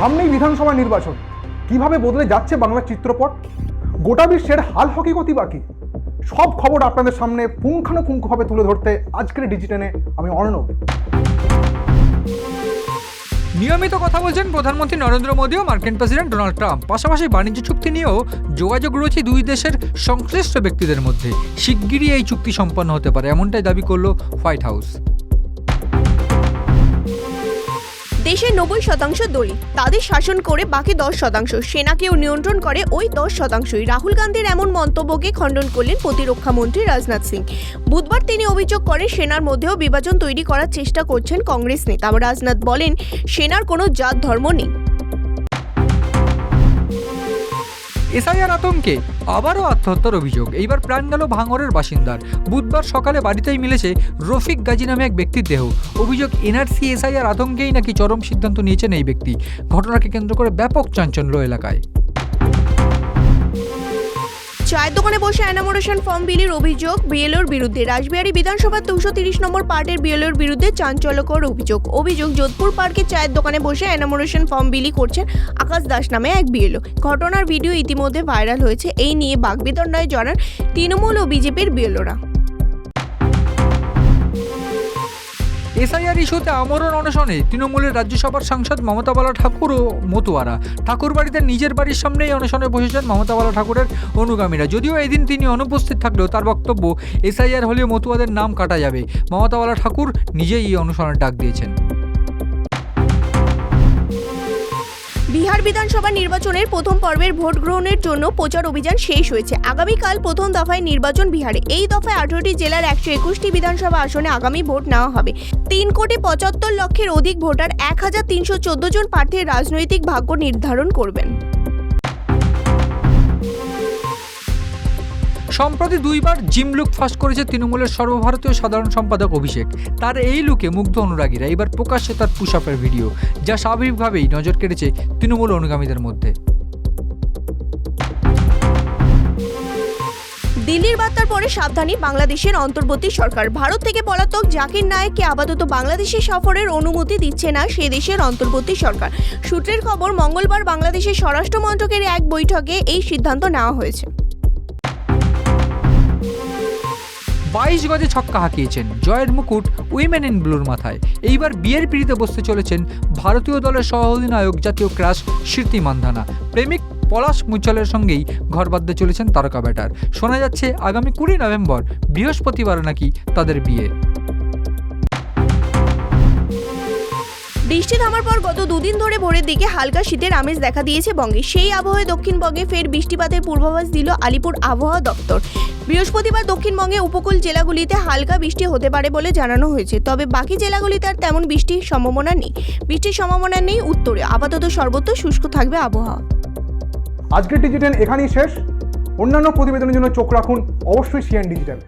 সামনেই বিধানসভা নির্বাচন। কীভাবে বদলে যাচ্ছে বাংলার চিত্রপট? গোটা বিশ্বের হাল হকিগতি বাকি। সব খবর আপনাদের সামনে পুঙ্খানুপুঙ্খভাবে তুলে ধরতে আজকের ডিজিটেনে আমি অর্ণব। নিয়মিত কথা বলছেন প্রধানমন্ত্রী নরেন্দ্র মোদী ও মার্কিন প্রেসিডেন্ট ডোনাল্ড ট্রাম্প। পাশাপাশি বাণিজ্য চুক্তি নিয়েও যোগাযোগ রয়েছে দুই দেশের সংশ্লিষ্ট ব্যক্তিদের মধ্যে। শিগগিরই এই চুক্তি সম্পন্ন হতে পারে, এমনটাই দাবি করল হোয়াইট হাউস। দেশের নব্বই শতাংশ দলিত। তাদের শাসন করে বাকি দশ শতাংশ। সেনাকেও নিয়ন্ত্রণ করে ওই দশ শতাংশই। রাহুল গান্ধীর এমন মন্তব্যকে খণ্ডন করলেন প্রতিরক্ষামন্ত্রী রাজনাথ সিং। বুধবার তিনি অভিযোগ করে সেনার মধ্যেও বিভাজন তৈরি করার চেষ্টা করছেন কংগ্রেস নেতা। রাজনাথ বলেন, সেনার কোনো জাত ধর্ম নেই। এসআইআর আতঙ্কে আবারও আত্মহত্যার অভিযোগ। এইবার প্রাণ গেল ভাঙরের বাসিন্দার। বুধবার সকালে বাড়িতেই মিলেছে রফিক গাজী নামে এক ব্যক্তির দেহ। অভিযোগ, এনআরসি এসআইআর আতঙ্কেই নাকি চরম সিদ্ধান্ত নিয়েছেন এই ব্যক্তি। ঘটনাকে কেন্দ্র করে ব্যাপক চাঞ্চল্য এলাকায়। চায়ের দোকানে বসে অ্যানামোরেশন ফর্ম বিলির অভিযোগ। বিএলওর বিরুদ্ধে রাসবিহারী বিধানসভার দুশো তিরিশ নম্বর পার্টের বিএলওর বিরুদ্ধে চাঞ্চল্যকর অভিযোগ। অভিযোগ, যোধপুর পার্কে চায়ের দোকানে বসে অ্যানামোরেশন ফর্ম বিলি করছেন আকাশ দাস নামে এক বিএলও। ঘটনার ভিডিও ইতিমধ্যে ভাইরাল হয়েছে। এই নিয়ে বাগবিতণ্ডায় জড়ান তৃণমূল ও বিজেপির বিএলওরা। এসআইআর ইস্যুতে আমরণ অনশনে তৃণমূলের রাজ্যসভার সাংসদ মমতা বালা ঠাকুর ও মতুয়ারা। ঠাকুর বাড়িতে নিজের বাড়ির সামনেই অনশনে বসেছেন মমতা বালা ঠাকুরের অনুগামীরা। যদিও এদিন তিনি অনুপস্থিত থাকলেও তার বক্তব্য, এসআইআর হলে মতুয়াদের নাম কাটা যাবে। মমতা বালা ঠাকুর নিজেই এই অনশনের ডাক দিয়েছেন। বিহার বিধানসভা নির্বাচনের প্রথম পর্বের ভোট গ্রহণের জন্য প্রচার অভিযান শেষ হয়েছে। আগামীকাল প্রথম দফায় নির্বাচন বিহারে। এই দফায় আঠারোটি জেলার একশো একুশটি বিধানসভা আসনে আগামী ভোট নেওয়া হবে। তিন কোটি পঁচাত্তর লক্ষের অধিক ভোটার এক হাজার তিনশো চোদ্দ জন প্রার্থীর রাজনৈতিক ভাগ্য নির্ধারণ করবেন। সম্প্রতি দুইবার জিম লুক ফাঁস করেছে তৃণমূলের সর্বভারতীয় সাধারণ সম্পাদক অভিষেক। তার এই লুকে মুগ্ধ অনুরাগীরা। এবার প্রকাশ্যে তার পুশ আপের ভিডিও, যা স্বাভাবিকভাবেই নজর কেড়েছে তৃণমূল অনুগামীদের মধ্যে। দিল্লির বার্তার পরে সাবধানী বাংলাদেশের অন্তর্বর্তী সরকার। ভারত থেকে পলাতক জাকির নায়েককে আপাতত বাংলাদেশে সফরের অনুমতি দিচ্ছে না সে দেশের অন্তর্বর্তী সরকার। সূত্রের খবর, মঙ্গলবার বাংলাদেশের স্বরাষ্ট্র মন্ত্রকের এক বৈঠকে এই সিদ্ধান্ত নেওয়া হয়েছে। বাইশ গজে ছক্কা হাঁকিয়েছেন জয়ের মুকুট উইমেন ইন ব্লুর মাথায়। এইবার বিয়ের পিড়িতে বসতে চলেছেন ভারতীয় দলের সহ অধিনায়ক জাতীয় ক্রাশ স্মৃতি মান্ধানা। প্রেমিক পলাশ মুচলের সঙ্গেই ঘর বাঁধতে চলেছেন তারকা ব্যাটার। শোনা যাচ্ছে আগামী কুড়ি নভেম্বর বৃহস্পতিবার নাকি তাদের বিয়ে। বৃষ্টি থামার পর গত দুদিন ধরে ভোরের দিকে হালকা শীতের আমেজ দেখা দিয়েছে বঙ্গে। সেই আবহাওয়ায় দক্ষিণবঙ্গে ফের বৃষ্টিপাতের পূর্বাভাস দিল আলিপুর আবহাওয়া দপ্তর। বৃহস্পতিবার দক্ষিণবঙ্গে উপকূল জেলাগুলিতে হালকা বৃষ্টি হতে পারে বলে জানানো হয়েছে, তবে বাকি জেলাগুলিতে আর তেমন বৃষ্টির সম্ভাবনা নেই। বৃষ্টির সম্ভাবনা নেই উত্তরে। আপাতত সর্বত্র শুষ্ক থাকবে আবহাওয়া। আজকের ডিজিটেন এখানেই শেষ। অন্যান্য প্রতিবেদনের জন্য চোখ রাখুন। অবশ্যই সিএন ডিজিটাল